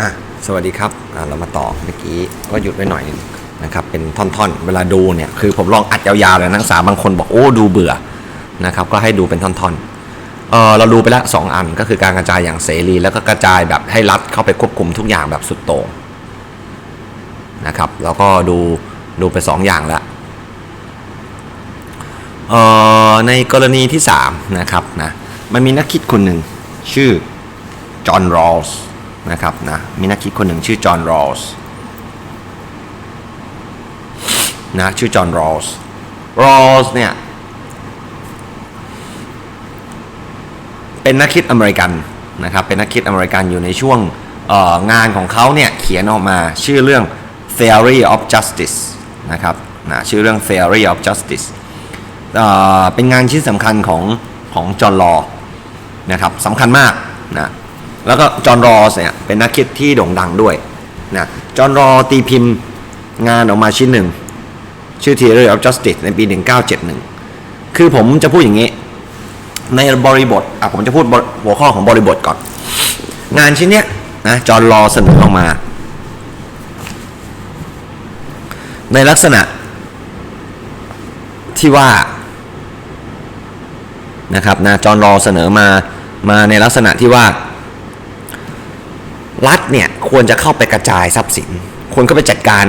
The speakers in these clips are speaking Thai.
อะสวัสดีครับอะเรามาต่อเมื่อกี้ก็หยุดไว้หน่อยนะครับเป็นท่อนๆ เวลาดูเนี่ยคือผมลองอัดยาวๆเลยนักศึกษาบางคนบอกโอ้ดูเบื่อนะครับก็ให้ดูเป็นท่อนๆเออเราดูไปล้วสองอันก็คือการกระจายอย่างเสรี แล้วก็กระจายแบบให้รัฐเข้าไปควบคุมทุกอย่างแบบสุดโต่งนะครับแล้วก็ดูดูไปสองอย่างล้วเออในกรณีที่สามนะครับนะมันมีนักคิดคนหนึ่งชื่อจอห์นรอลส์ นะครับนะมีนักคิดคนหนึ่งชื่อจอห์นรอลส์นะชื่อจอห์นรอลส์รอลส์เนี่ย เป็นนักคิดอเมริกันนะครับเป็นนักคิดอเมริกันอยู่ในช่วงงานของเขาเนี่ย เขียนออกมาชื่อเรื่อง theory of justice นะครับนะชื่อเรื่อง theory of justice เเป็นงานชิ้นสำคัญของของจอห์นรอนะครับสำคัญมากนะ แล้วก็จอห์นรอสเนี่ยเป็นนักคิดที่โด่งดังด้วยนะจอห์นรอตีพิมพ์งานออกมาชิ้นหนึ่ง ชื่อ Theory of Justice ในปี 1971 คือผมจะพูดอย่างนี้ ในบริบทอะผมจะพูดบทหัวข้อของบริบทก่อน งานชิ้นเนี้ยนะจอห์นรอเสนอออกมา ในลักษณะที่ว่านะครับนะจอห์นรอเสนอมามาในลักษณะที่ว่า รัฐเนี่ยควรจะเข้าไปกระจายทรัพย์สิน ควรเข้าไปจัดการ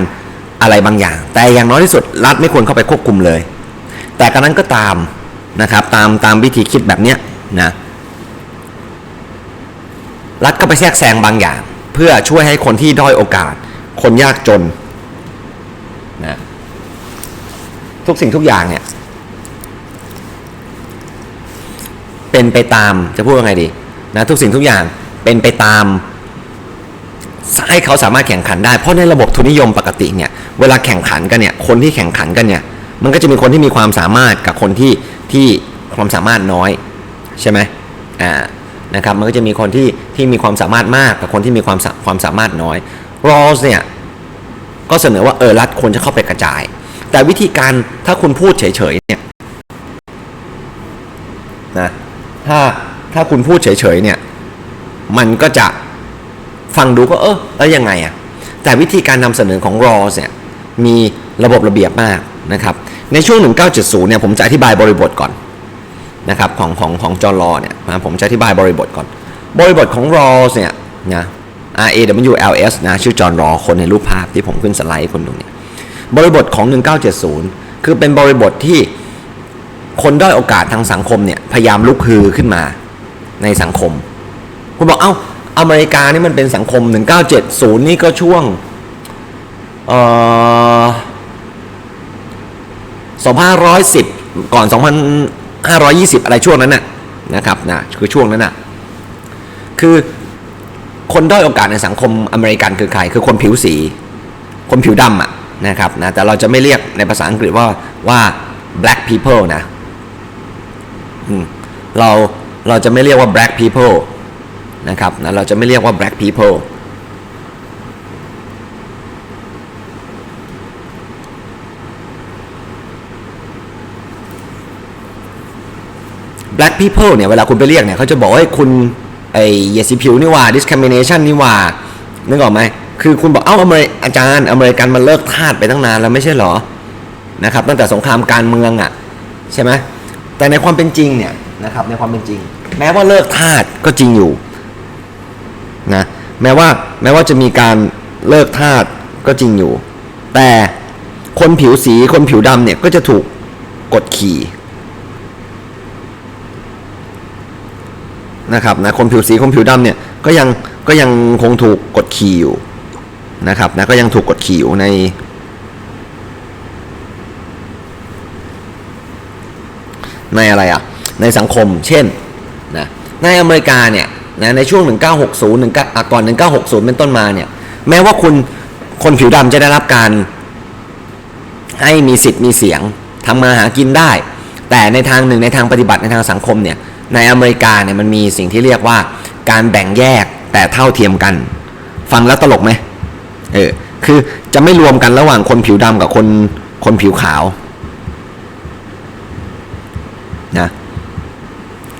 อะไรบางอย่าง แต่อย่างน้อยที่สุดรัฐไม่ควรเข้าไปควบคุมเลย แต่กระนั้นก็ตามนะครับตามตามวิธีคิดแบบเนี้ยนะรัฐก็ไปแทรกแซงบางอย่าง เพื่อช่วยให้คนที่ด้อยโอกาส คนยากจนนะทุกสิ่งทุกอย่างเนี่ยเป็นไปตามจะพูดว่าไงดีนะทุกสิ่งทุกอย่างเป็นไปตาม ให้เขาสามารถแข่งขันได้ เพราะในระบบทุนนิยมปกติเนี่ยเวลาแข่งขันกันเนี่ยคนที่แข่งขันกันเนี่ยมันก็จะมีคนที่มีความสามารถกับคนที่ที่ความสามารถน้อยใช่ไหมอ่านะครับมันก็จะมีคนที่ที่มีความสามารถมากกับคนที่มีความสาความสามารถน้อยรอสเนี่ยก็เสนอว่าเออรัฐควรจะเข้าไปกระจาย แต่วิธีการถ้าคุณพูดเฉยๆเนี่ยนะถ้าถ้าคุณพูดเฉยๆเนี่ยมันก็จะ ฟังดูก็เออแล้วยังไงอะแต่วิธีการนำเสนอของรอสเนี่ยมีระบบระเบียบมากนะครับ ในช่วง 1970 เนี่ยผมจะอธิบายบริบทก่อนนะครับของของของจอรอเนี่ยนะผมจะอธิบายบริบทก่อน บริบทของรอสเนี่ยนะ R A W L S นะชื่อจอรอคนในรูปภาพที่ผมขึ้นสไลด์ให้คนดูเนี่ยบริบทของ 1970 คือเป็นบริบทที่คนด้อยโอกาสทางสังคมเนี่ยพยายามลุกฮือขึ้นมาในสังคม คุณบอกเอ้า อเมริกานี่มันเป็นสังคม 1970 นี่ก็ช่วงเออ2510 ก่อน 2520 อะไรช่วงนั้นน่ะนะครับนะคือช่วงนั้นน่ะคือคนด้อยโอกาสในสังคมอเมริกันคือใคร คือคนผิวสี คนผิวดำอะนะครับนะแต่เราจะไม่เรียกในภาษาอังกฤษว่าว่า black people นะเราเราจะไม่เรียกว่า black people นะครับนะเราจะไม่เรียกว่า black people แบล็กพีเพิลเนี่ยเวลาคุณไปเรียกเนี่ยเขาจะบอกว่าคุณไอ้เหยียดสีผิวนี่ว่า discrimination นี่ว่านึกออกไหมคือคุณบอกเอ้าอเมริอาจารย์อเมริกันมันเลิกทาสไปตั้งนานแล้วไม่ใช่เหรอนะครับตั้งแต่สงครามการเมืองอะใช่ไหมแต่ในความเป็นจริงเนี่ยนะครับในความเป็นจริง แม้ว่าเลิกทาสก็จริงอยู่ นะแม้ว่าแม้ว่าจะมีการเลิกทาสก็จริงอยู่ แต่คนผิวสีคนผิวดำเนี่ยก็จะถูกกดขี่นะครับนะคนผิวสีคนผิวดำเนี่ยก็ยังก็ยังคงถูกกดขี่อยู่นะครับนะก็ยังถูกกดขี่อยู่ในในอะไรอะในสังคมเช่นนะ ในอเมริกาเนี่ยนะในช่วง 1960 19อะก่อน 1960 เป็นต้นมาเนี่ยแม้ว่าคุณคนผิวดำจะได้รับการให้มีสิทธิ์มีเสียงทำมาหากินได้ แต่ในทางหนึ่งในทางปฏิบัติในทางสังคมเนี่ยในอเมริกาเนี่ยมันมีสิ่งที่เรียกว่าการแบ่งแยกแต่เท่าเทียมกัน ฟังแล้วตลกไหมเออคือจะไม่รวมกันระหว่างคนผิวดำกับคนคนผิวขาวนะ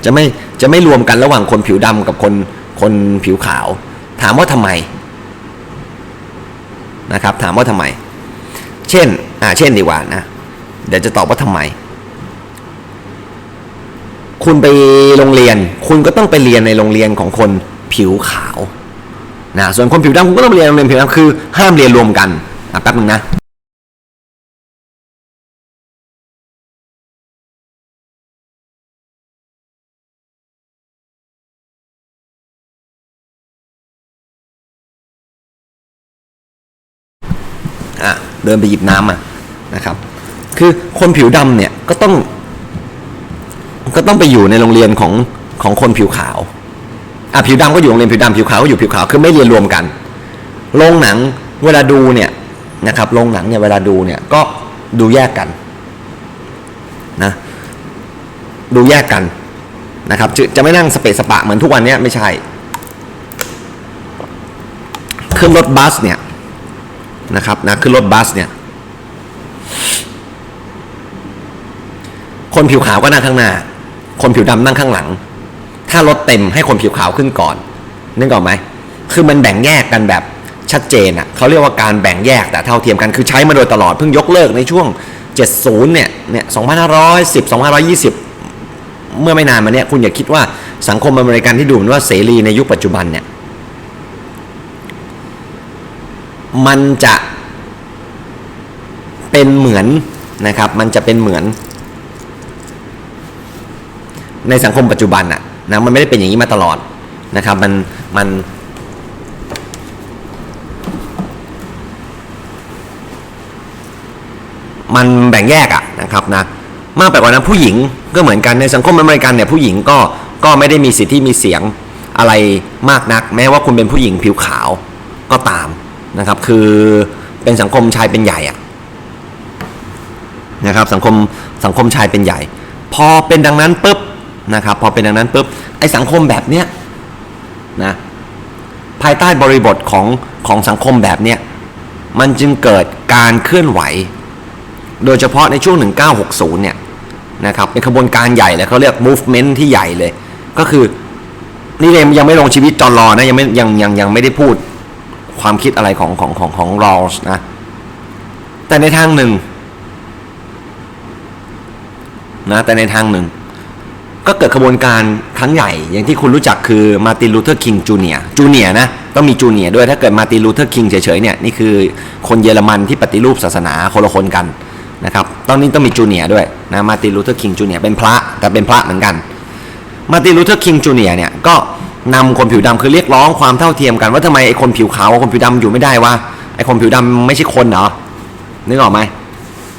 จะไม่ จะไม่รวมกันระหว่างคนผิวดำกับคนคนผิวขาว ถามว่าทำไมนะครับ ถามว่าทำไม เช่นอ่าเช่นดีกว่านะเดี๋ยวจะตอบว่าทำไม คุณไปโรงเรียน คุณก็ต้องไปเรียนในโรงเรียนของคนผิวขาวนะส่วนคนผิวดำคุณก็ต้องไปเรียนโรงเรียนผิวดำคือห้ามเรียนรวมกันอะแป๊บนึงนะ เดินไปหยิบน้ำมานะครับ คือคนผิวดำเนี่ยก็ต้อง ก็ต้องไปอยู่ในโรงเรียนของของคนผิวขาวอะผิวดำก็อยู่โรงเรียนผิวดำผิวขาวก็อยู่ผิวขาวคือไม่เรียนรวมกันโรงหนังเวลาดูเนี่ยนะครับโรงหนังเนี่ยเวลาดูเนี่ยก็ดูแยกกันนะดูแยกกันนะครับจะจะไม่นั่งสเปซสปะเหมือนทุกวันเนี้ยไม่ใช่ ขึ้นรถบัสเนี่ย นะครับนะขึ้นรถบัสเนี่ย คนผิวขาวก็นั่งข้างหน้า คนผิวดำนั่งข้างหลัง ถ้ารถเต็มให้คนผิวขาวขึ้นก่อนนึกออกไหมคือมันแบ่งแยกกันแบบชัดเจนอะเขาเรียกว่าการแบ่งแยกแต่เท่าเทียมกันคือใช้มาโดยตลอดเพิ่งยกเลิกในช่วง 70 เนี่ยเนี่ย2510 2520 เมื่อไม่นานมาเนี้ยคุณอย่าคิดว่าสังคมอเมริกันที่ดูเหมือนว่าเสรีในยุคปัจจุบันเนี่ย มันจะเป็นเหมือนนะครับ มันจะเป็นเหมือน ในสังคมปัจจุบันอะนะมันไม่ได้เป็นอย่างนี้มาตลอดนะครับ มันมันมันแบ่งแยกอะนะครับนะมากไปกว่านั้นผู้หญิงก็เหมือนกันในสังคมอเมริกันเนี่ยผู้หญิงก็ก็ไม่ได้มีสิทธิมีเสียงอะไรมากนัก แม้ว่าคุณเป็นผู้หญิงผิวขาวก็ตาม นะครับ คือเป็นสังคมชายเป็นใหญ่อะนะครับสังคมสังคมชายเป็นใหญ่ พอเป็นดังนั้นปุ๊บนะครับพอเป็นดังนั้นปุ๊บไอสังคมแบบเนี้ยนะภายใต้บริบทของของสังคมแบบเนี้ยมันจึงเกิดการเคลื่อนไหว โดยเฉพาะในช่วง 1960 เนี่ยนะครับเป็นขบวนการใหญ่เลยเขาเรียก movement ที่ใหญ่เลย ก็คือนี่เลยยังไม่ลงชีวิตจอรอนะยังไม่ยังยังยังไม่ได้พูด ความคิดอะไรของของของของรอสนะ แต่ในทางหนึ่งนะแต่ในทางหนึ่ง ก็เกิดขบวนการครั้งใหญ่ อย่างที่คุณรู้จักคือมาตินลูเทอร์คิงจูเนียจูเนียนะต้องมีจูเนียด้วยถ้าเกิดมาตินลูเทอร์คิงเฉยๆเนี่ยนี่คือคนเยอรมันที่ปฏิรูปศาสนาคนละคนกันนะครับตอนนี้ต้องมีจูเนียด้วยนะมาตินลูเทอร์คิงจูเนียเป็นพระแต่เป็นพระเหมือนกัน มาตินลูเทอร์คิงจูเนียเนี่ยก็ นำคนผิวดำคือเรียกร้องความเท่าเทียมกันว่าทำไมไอ้คนผิวขาวกับคนผิวดำอยู่ไม่ได้วะไอ้คนผิวดำไม่ใช่คนเหรอนึกออกไหม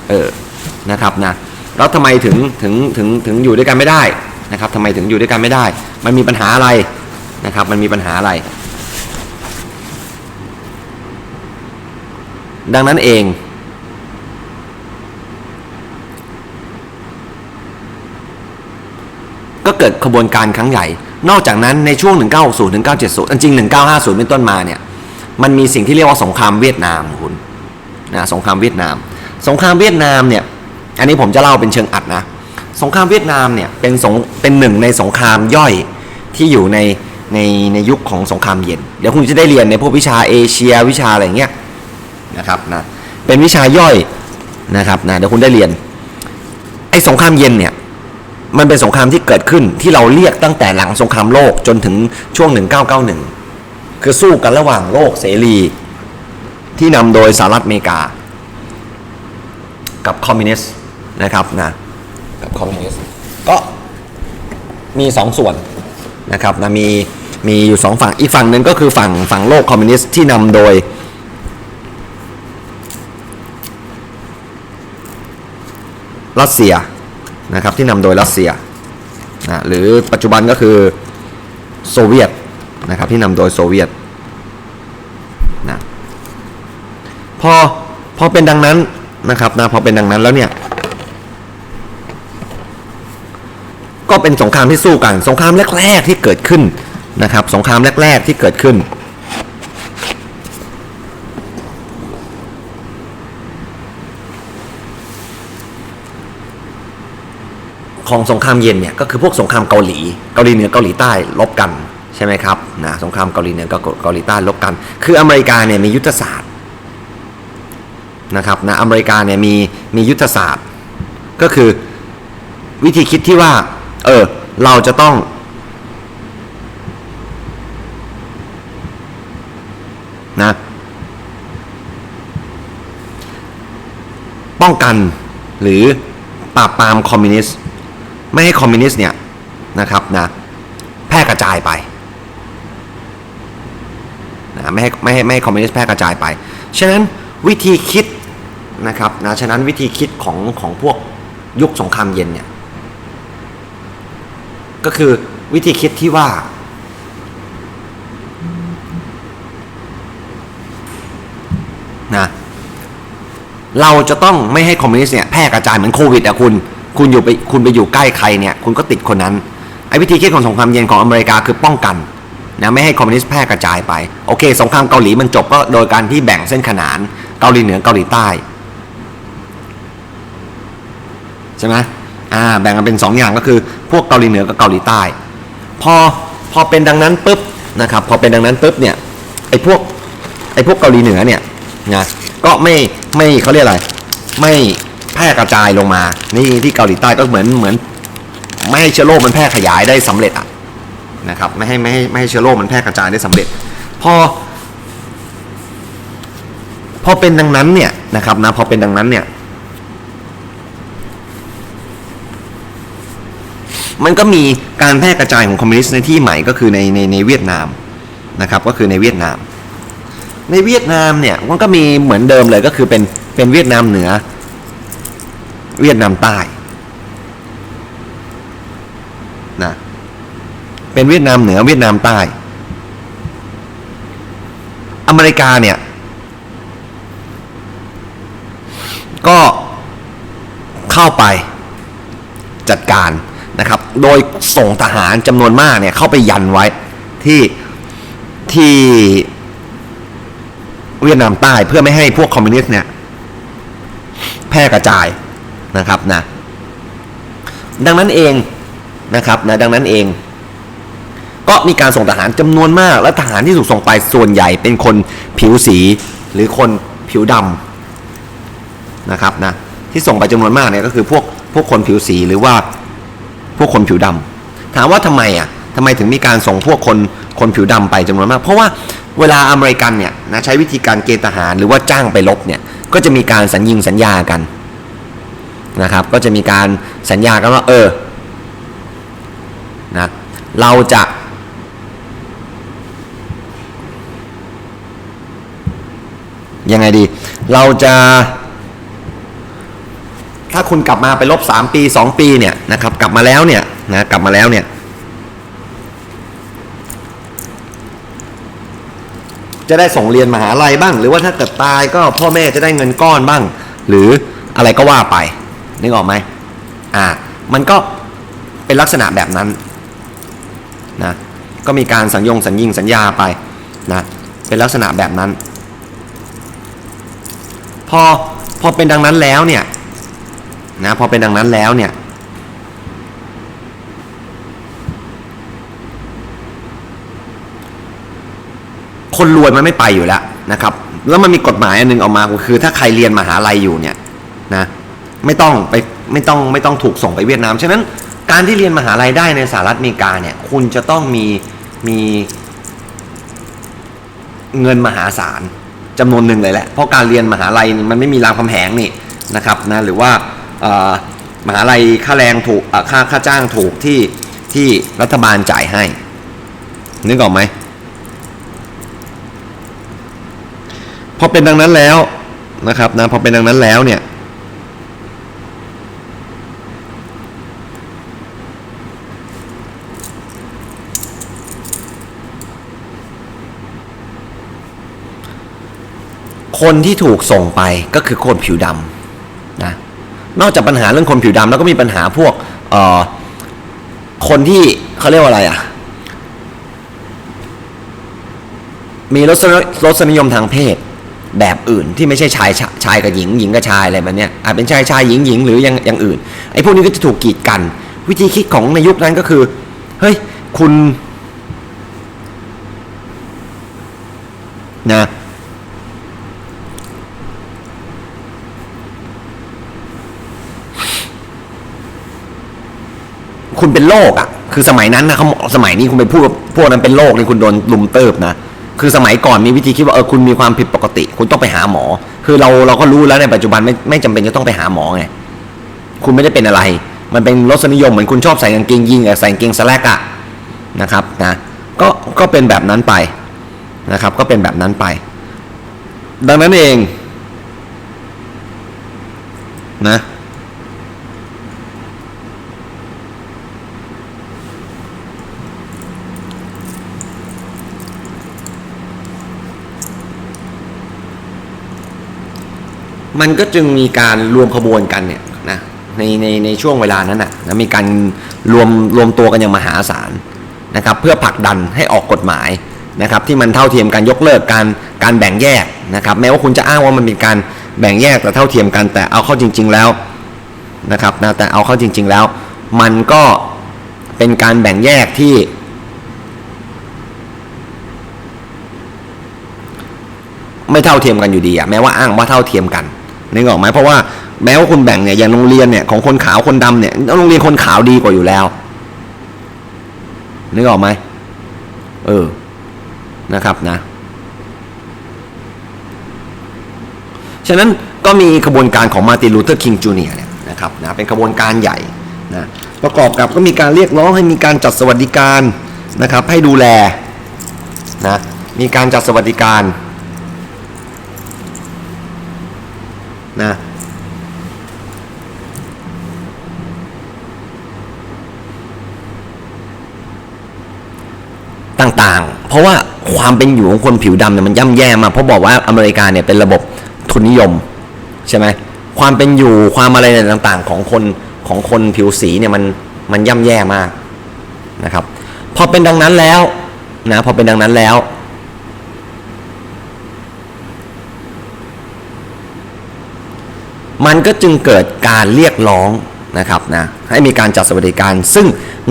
เออนะครับนะแล้วทำไมถึงถึงถึงถึงอยู่ด้วยกันไม่ได้นะครับทำไมถึงอยู่ด้วยกันไม่ได้ มันมีปัญหาอะไรนะครับ มันมีปัญหาอะไร ดังนั้นเอง เกิดขบวนการครั้งใหญ่ นอกจากนั้นในช่วง 1960ถึง1970 จริง 1950 เป็นต้นมาเนี่ยมันมีสิ่งที่เรียกว่าสงครามเวียดนามคุณนะสงครามเวียดนาม สงครามเวียดนามเนี่ยอันนี้ผมจะเล่าเป็นเชิงอัดนะสงครามเวียดนามเนี่ยเป็นสงเป็นหนึ่งในสงครามย่อยที่อยู่ในในในยุคของสงครามเย็น เดี๋ยวคุณจะได้เรียนในพวกวิชาเอเชียวิชาอะไรเงี้ยนะครับนะเป็นวิชาย่อยนะครับนะเดี๋ยวคุณได้เรียนไอ้สงครามเย็นเนี่ย มันเป็นสงครามที่เกิดขึ้นที่เราเรียกตั้งแต่หลังสงครามโลกจนถึงช่วง 1991 คือสู้กันระหว่างโลกเสรีที่นำโดยสหรัฐอเมริกา กับคอมมิวนิสต์นะครับนะกับคอมมิวนิสต์ก็มีสองส่วนนะครับนะมีมีอยู่สองฝั่งอีกฝั่งหนึ่งก็คือฝั่งฝั่งโลกคอมมิวนิสต์ที่นำโดยรัสเซีย นะครับที่นำโดยรัสเซียนะหรือปัจจุบันก็คือโซเวียตนะครับที่นำโดยโซเวียตนะพอพอเป็นดังนั้นนะครับนะพอเป็นดังนั้นแล้วเนี่ยก็เป็นสงครามที่สู้กัน สงครามแรก ๆที่เกิดขึ้นนะครับสงครามแรก ๆที่เกิดขึ้น ของสงครามเย็นเนี่ยก็คือพวกสงครามเกาหลี เกาหลีเหนือเกาหลีใต้ลบกันใช่ไหมครับนะสงครามเกาหลีเหนือกับเกาหลีใต้ลบกัน คืออเมริกาเนี่ยมียุทธศาสตร์นะครับนะอเมริกาเนี่ยมีมียุทธศาสตร์ ก็คือวิธีคิดที่ว่าเออเราจะต้องนะป้องกันหรือปราบปรามคอมมิวนิสต์ ไม่ให้คอมมิวนิสต์เนี่ยนะครับนะแพร่กระจายไปนะไม่ให้ไม่ให้ไม่ให้คอมมิวนิสต์แพร่กระจายไป ฉะนั้นวิธีคิดนะครับนะฉะนั้นวิธีคิดของของพวกยุคสงครามเย็นเนี่ยก็คือวิธีคิดที่ว่า นะ เราจะต้องไม่ให้คอมมิวนิสต์เนี่ยแพร่กระจายเหมือนโควิดอะคุณ คุณอยู่ไปคุณไปอยู่ใกล้ใครเนี่ยคุณก็ติดคนนั้นไอ้วิธีคิดของสงครามเย็นของอเมริกาคือป้องกันนะไม่ให้คอมมิวนิสต์แพร่กระจายไปโอเค สงครามเกาหลีมันจบก็โดยการที่แบ่งเส้นขนานเกาหลีเหนือเกาหลีใต้ใช่ไหมอ่าแบ่งกันเป็น 2 อย่างก็คือพวกเกาหลีเหนือกับเกาหลีใต้ พอพอเป็นดังนั้นปุ๊บนะครับพอเป็นดังนั้นปุ๊บเนี่ยไอ้พวกไอ้พวกเกาหลีเหนือเนี่ยนะก็ไม่ไม่เขาเรียกอะไรไม่ พร่กระจายลงมา นี่ที่เกาหลีใต้ก็เหมือนเหมือน ไม่ให้เชื้อโรคมันแพร่ขยายได้สำเร็จอะนะครับไม่ให้ไม่ให้ไม่ให้เชื้อโรคมันแพร่กระจายได้สำเร็จ พอ พอเป็นดังนั้นเนี่ยนะครับนะพอเป็นดังนั้นเนี่ยมันก็มีการแพร่กระจายของคอมมิวนิสต์ในที่ใหม่ก็คือในในในเวียดนามนะครับก็คือในเวียดนาม ในเวียดนามเนี่ยมันก็มีเหมือนเดิมเลยก็คือเป็นเป็นเวียดนามเหนือ เวียดนามใต้นะเป็นเวียดนามเหนือเวียดนามใต้ อเมริกาเนี่ย ก็เข้าไปจัดการนะครับ โดยส่งทหารจำนวนมากเนี่ยเข้าไปยันไว้ที่ที่เวียดนามใต้เพื่อไม่ให้พวกคอมมิวนิสต์เนี่ยแพร่กระจาย นะครับนะดังนั้นเองนะครับนะดังนั้นเอง ก็มีการส่งทหารจำนวนมาก และทหารที่ถูกส่งไปส่วนใหญ่เป็นคนผิวสีหรือคนผิวดำนะครับนะที่ส่งไปจำนวนมากเนี่ยก็คือพวกพวกคนผิวสีหรือว่าพวกคนผิวดำถามว่าทำไมอะทำไมถึงมีการส่งพวกคนคนผิวดำไปจำนวนมาก เพราะว่าเวลาอเมริกันเนี่ยนะใช้วิธีการเกณฑ์ทหารหรือว่าจ้างไปรบเนี่ยก็จะมีการสัญญิงสัญญากัน นะครับ ก็จะมีการสัญญากันว่าเออนะเราจะยังไงดี เราจะ ถ้าคุณกลับมาไปลบ 3 ปี 2 ปีเนี่ยนะครับ กลับมาแล้วเนี่ยนะกลับมาแล้วเนี่ยจะได้ส่งเรียนมหาลัยบ้าง หรือว่าถ้าเกิดตายก็พ่อแม่จะได้เงินก้อนบ้าง หรืออะไรก็ว่าไป นึกออกไหมอ่ามันก็เป็นลักษณะแบบนั้นนะก็มีการสัญญงสัญญิงสัญญาไปนะเป็นลักษณะแบบนั้น พอพอเป็นดังนั้นแล้วเนี่ยนะพอเป็นดังนั้นแล้วเนี่ยคนรวยมันไม่ไปอยู่แล้วนะครับ แล้วมันมีกฎหมายอันหนึงออกมาคือ ถ้าใครเรียนมหาลัยอยู่เนี่ย ไม่ต้องไปไม่ต้องไม่ต้องถูกส่งไปเวียดนาม ฉะนั้นการที่เรียนมหาลัยได้ในสหรัฐอเมริกาเนี่ยคุณจะต้องมีมีเงินมหาศาลจำนวนหนึ่งเลยแหละ เพราะการเรียนมหาลัยมันไม่มีรามคำแหงนี่นะครับนะหรือว่ามหาลัยค่าแรงถูกค่าค่าจ้างถูกที่ที่รัฐบาลจ่ายให้ นึกออกไหมพอเป็นดังนั้นแล้วนะครับนะพอเป็นดังนั้นแล้วเนี่ย คนที่ถูกส่งไปก็คือคนผิวดำนะนอกจากปัญหาเรื่องคนผิวดำแล้วก็มีปัญหาพวกเอ่อคนที่เขาเรียกว่าอะไรอะมีรสนรสนิยมทางเพศแบบอื่นที่ไม่ใช่ชายชาชายกับหญิงหญิงกับชายอะไรแบบเนี้ยอาจเป็นชายชายหญิงหญิงหรืออย่างอย่างอื่นไอ้พวกนี้ก็จะถูกกีดกัน วิธีคิดของในยุคนั้นก็คือเฮ้ยคุณนะ คุณเป็นโรคอะ คือสมัยนั้นนะเขาสมัยนี้คุณไปพูดพวกนั้นเป็นโรคเลยคุณโดนลุมเติบนะ คือสมัยก่อนมีวิธีคิดว่าเออคุณมีความผิดปกติ คุณต้องไปหาหมอ คือเราเราก็รู้แล้วในปัจจุบันไม่ไม่จำเป็นจะต้องไปหาหมอไง คุณไม่ได้เป็นอะไร มันเป็นรสนิยมเหมือนคุณชอบใส่กางเกงยีนกับใส่กางเกงสแลกอะนะครับนะก็ก็เป็นแบบนั้นไปนะครับ ก็เป็นแบบนั้นไป ดังนั้นเองนะ มันก็จึงมีการรวมขบวนกันเนี่ยนะในในในช่วงเวลานั้นนะนะมีการรวมรวมตัวกันอย่างมหาศาลนะครับเพื่อผลักดันให้ออกกฎหมายนะครับที่มันเท่าเทียมกันยกเลิกการการแบ่งแยกนะครับแม้ว่าคุณจะอ้างว่ามันเป็นการแบ่งแยกแต่เท่าเทียมกันแต่เอาเข้าจริง ๆแล้วนะครับนะแต่เอาเข้าจริง ๆแล้ว มันก็เป็นการแบ่งแยกที่ ไม่เท่าเทียมกันอยู่ดีอะแม้ว่าอ้างว่าเท่าเทียมกัน นึกออกไหมเพราะว่าแม้ว่าคุณแบ่งเนี่ยอย่างโรงเรียนเนี่ยของคนขาวคนดำเนี่ยโรงเรียนคนขาวดีกว่าอยู่แล้วนึกออกไหมเออนะครับนะ ฉะนั้นก็มีขบวนการของมาร์ตินลูเทอร์คิงจูเนียร์เนี่ยนะครับนะเป็นขบวนการใหญ่นะประกอบกับก็มีการเรียกร้องให้มีการจัดสวัสดิการนะครับให้ดูแลนะมีการจัดสวัสดิการ นะต่างๆ เพราะว่าความเป็นอยู่ของคนผิวดำเนี่ยมันย่ำแย่มากเพราะบอกว่าอเมริกาเนี่ยเป็นระบบทุนนิยมใช่ไหมความเป็นอยู่ความอะไรต่างๆ ของคนของคนผิวสีเนี่ยมันมันย่ำแย่มากนะครับ พอเป็นดังนั้นแล้วนะพอเป็นดังนั้นแล้ว มันก็จึงเกิดการเรียกร้องนะครับนะให้มีการจัดสวัสดิการ ซึ่ง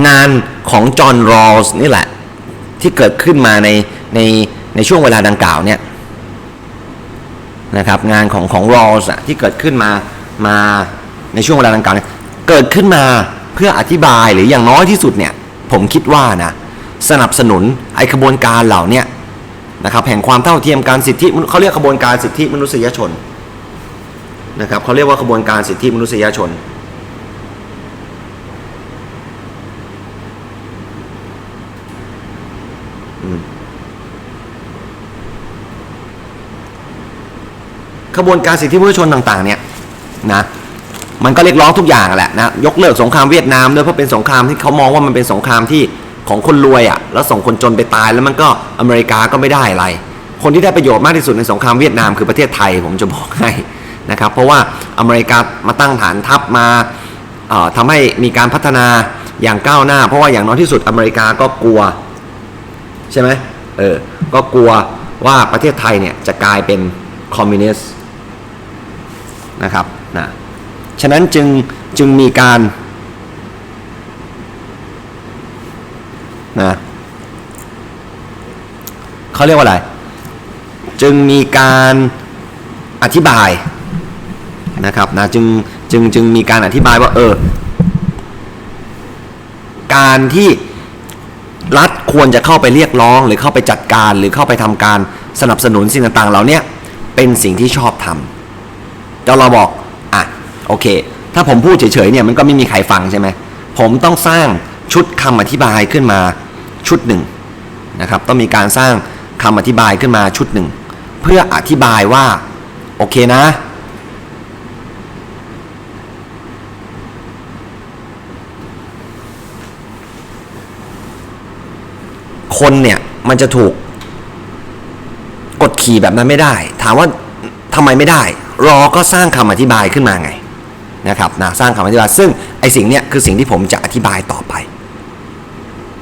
งานของจอห์นรอลส์นี่แหละ ที่เกิดขึ้นมาในในในช่วงเวลาดังกล่าวเนี่ยนะครับงานของของรอลส์ที่เกิดขึ้นมามาในช่วงเวลาดังกล่าวเนี่ยเกิดขึ้นมาเพื่ออธิบายหรืออย่างน้อยที่สุดเนี่ยผมคิดว่านะสนับสนุนไอ้ขบวนการเหล่านี้นะครับแห่งความเท่าเทียมการสิทธิเขาเรียกขบวนการสิทธิมนุษยชน นะครับเขาเรียกว่าขบวนการสิทธิมนุษยชน ขบวนการสิทธิมนุษยชนต่าง ๆ เนี่ยนะมันก็เรียกร้องทุกอย่างแหละนะยกเลิกสงครามเวียดนามด้วยเพราะเป็นสงครามที่เขามองว่ามันเป็นสงครามที่ของคนรวยอะ่ะแล้วส่งคนจนไปตายแล้วมันก็อเมริกาก็ไม่ได้อะไร คนที่ได้ประโยชน์มากที่สุดในสงครามเวียดนามคือประเทศไทยผมจะบอกให้ นะครับ เพราะว่าอเมริกามาตั้งฐานทัพมาเอ่อทำให้มีการพัฒนาอย่างก้าวหน้า เพราะว่าอย่างน้อยที่สุดอเมริกาก็กลัว ใช่ไหมเออ ก็กลัวว่าประเทศไทยเนี่ยจะกลายเป็นคอมมิวนิสต์นะครับนะฉะนั้นจึงจึงมีการนะเขาเรียกว่าอะไร จึงมีการอธิบาย นะครับนะจึงจึงจึงมีการอธิบายว่าเออการที่รัฐควรจะเข้าไปเรียกร้องหรือเข้าไปจัดการหรือเข้าไปทำการสนับสนุนสิ่งต่างๆเหล่านี้เป็นสิ่งที่ชอบทำแล้วเราบอกอะโอเค ถ้าผมพูดเฉยๆเนี่ยมันก็ไม่มีใครฟังใช่ไหมผมต้องสร้างชุดคำอธิบายขึ้นมาชุดหนึ่งนะครับต้องมีการสร้างคำอธิบายขึ้นมาชุดหนึ่ง เพื่ออธิบายว่าโอเคนะ คนเนี่ยมันจะถูกกดขี่แบบนั้นไม่ได้ ถามว่าทำไมไม่ได้ รอก็สร้างคำอธิบายขึ้นมาไงนะครับนะสร้างคำอธิบาย ซึ่งไอสิ่งเนี้ยคือสิ่งที่ผมจะอธิบายต่อไป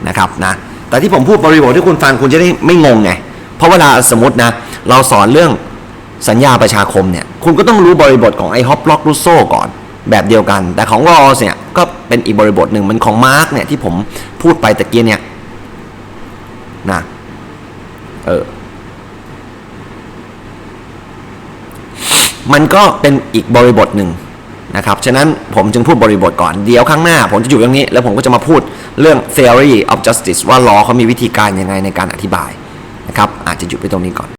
นะครับนะแต่ที่ผมพูดบริบทที่คุณฟังคุณจะได้ไม่งงไง เพราะเวลาสมมตินะเราสอนเรื่องสัญญาประชาคมเนี่ยคุณก็ต้องรู้บริบทของไอฮอปล็อกรูโซก่อนแบบเดียวกัน แต่ของรอสเนี่ยก็เป็นอีกบริบทหนึ่งมันของมาร์กเนี่ยที่ผมพูดไปตะกี้เนี่ย นะเออมันก็เป็นอีกบริบทหนึ่งนะครับ ฉะนั้นผมจึงพูดบริบทก่อน เดี๋ยวข้างหน้า ผมจะอยู่ตรงนี้ แล้วผมก็จะมาพูดเรื่อง theory of justice ว่า law เขามีวิธีการยังไงในการอธิบายนะครับ อาจจะหยุดไปตรงนี้ก่อน